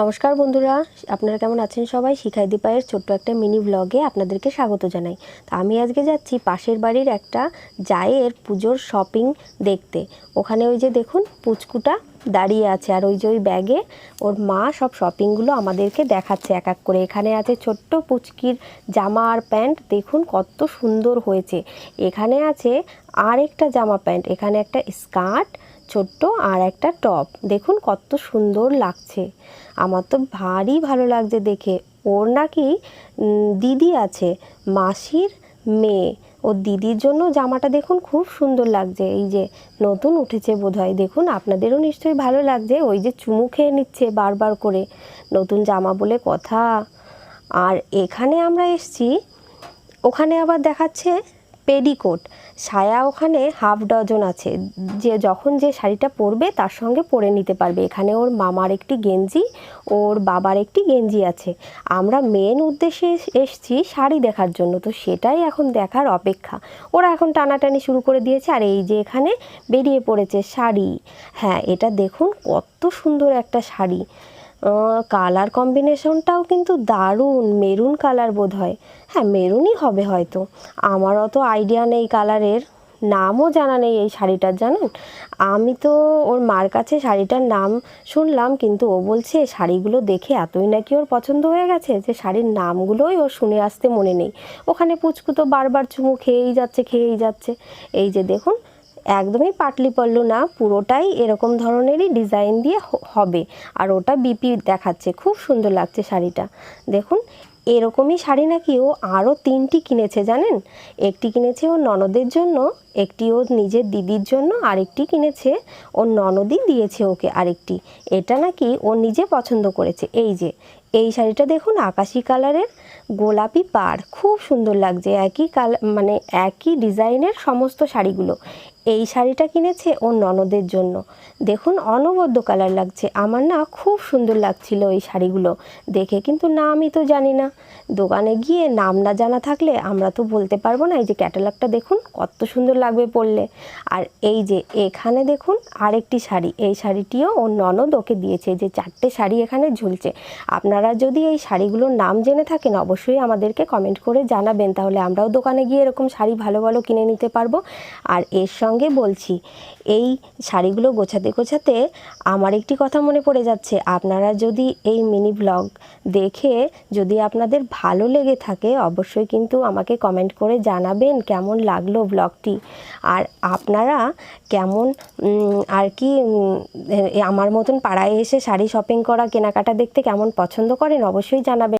নমস্কার বন্ধুরা, আপনারা কেমন আছেন সবাই? শিখাই দীপায়ের ছোট্ট একটা মিনি ব্লগে আপনাদেরকে স্বাগত জানাই। তো আমি আজকে যাচ্ছি পাশের বাড়ির একটা জায়ের পুজোর শপিং দেখতে। ওখানে ওই যে দেখুন, পুচকুটা দাঁড়িয়ে আছে আর ওই যে ওই ব্যাগে ওর মা সব শপিংগুলো আমাদেরকে দেখাচ্ছে এক এক করে। এখানে আছে ছোট্ট পুচকির জামা আর প্যান্ট, দেখুন কত সুন্দর হয়েছে। এখানে আছে আর একটা জামা প্যান্ট, এখানে একটা স্কার্ট ছোট্ট আর একটা টপ। দেখুন কত সুন্দর লাগছে। আমার তো ভারী ভালো লাগছে দেখে। ওর নাকি দিদি আছে, মাসির মেয়ে। ওর দিদির জন্য জামাটা দেখুন খুব সুন্দর লাগছে। এই যে নতুন উঠেছে বোধহয়। দেখুন, আপনাদেরও নিশ্চয়ই ভালো লাগছে। ওই যে চুমু খেয়ে নিচ্ছে বারবার করে। নতুন জামা বলে কথা। আর এখানে আমরা এসছি, ওখানে আবার দেখাচ্ছে পেডিকোট। সায়া ওখানে হাফ ডজন আছে। যে যখন যে শাড়িটা পরবে তার সঙ্গে পরে নিতে পারবে। এখানে ওর মামার একটি গেঞ্জি, ওর বাবার একটি গেঞ্জি আছে। আমরা মেন উদ্দেশ্যে এস- এসছি শাড়ি দেখার জন্য। তো সেটাই এখন দেখার অপেক্ষা। ওরা এখন টানাটানি শুরু করে দিয়েছে। আর এই যে এখানে বেরিয়ে পড়েছে শাড়ি। হ্যাঁ এটা দেখুন কত সুন্দর একটা শাড়ি। কালার কম্বিনেশনটাও কিন্তু দারুণ মেরুন কালার বোধ হয় হ্যাঁ মেরুনই হবে হয়তো। আমার অত আইডিয়া নেই কালারের নামও জানা নেই এই শাড়িটার, জানেন? আমি তো ওর মার কাছে শাড়িটার নাম শুনলাম, কিন্তু ও বলছে, শাড়িগুলো দেখে এতই নাকি ওর পছন্দ হয়ে গেছে যে শাড়ির নামগুলোই ওর শুনে আসতে মনে নেই। ওখানে পুচকু তো বারবার চুমু খেয়েই যাচ্ছে খেয়েই যাচ্ছে। এই যে দেখুন একদমই পাটলি পল্লু না, পুরোটাই এরকম ধরনেরই ডিজাইন দিয়ে হবে। আর ওটা বিপি দেখাচ্ছে, খুব সুন্দর লাগছে শাড়িটা। দেখুন, এরকমই শাড়ি নাকি ও আরও তিনটি কিনেছে, জানেন? একটি কিনেছে ওর ননদের জন্য, একটি ওর নিজের দিদির জন্য, আরেকটি কিনেছে ওর ননদই দিয়েছে ওকে আরেকটি। এটা নাকি ও নিজে পছন্দ করেছে। এই যে, এই শাড়িটা দেখুন, আকাশি কালারের গোলাপি পাড়। খুব সুন্দর লাগছে, একই কালার মানে একই ডিজাইনের সমস্ত শাড়িগুলো। এই শাড়িটা কিনেছে ওর ননদের জন্য। দেখুন, অনবদ্য কালার লাগছে। আমার না খুব সুন্দর লাগছিল এই শাড়িগুলো। দেখে কিন্তু না আমি তো জানি না। দোকানে গিয়ে নাম না জানা থাকলে আমরা তো বলতে পারব না, এই যে ক্যাটালগটা দেখুন, কত সুন্দর লাগবে পরলে। আর এই যে এখানে দেখুন আরেকটি শাড়ি, এই শাড়িটিও ওর ননদ ওকে দিয়েছে যে চারটে শাড়ি এখানে ঝুলছে। আপনারা যদি এই শাড়িগুলোর নাম জেনে থাকেন, অবশ্যই আমাদেরকে কমেন্ট করে জানাবেন, তাহলে আমরাও দোকানে গিয়ে এরকম শাড়ি ভালো ভালো কিনে নিতে পারব। আর এর সঙ্গে বলছি, এই শাড়িগুলো গোছাতে গোছাতে আমার একটি কথা মনে পড়ে যাচ্ছে। আপনারা যদি এই মিনি ব্লগ দেখে যদি আপনাদের ভালো লেগে থাকে, অবশ্যই কিন্তু আমাকে কমেন্ট করে জানাবেন কেমন লাগল ব্লগটি। আর আপনারা কেমন আর কি আমার মতন পাড়ায় এসে শাড়ি শপিং করা, কেনাকাটা দেখতে কেমন পছন্দ করেন, অবশ্যই জানাবেন।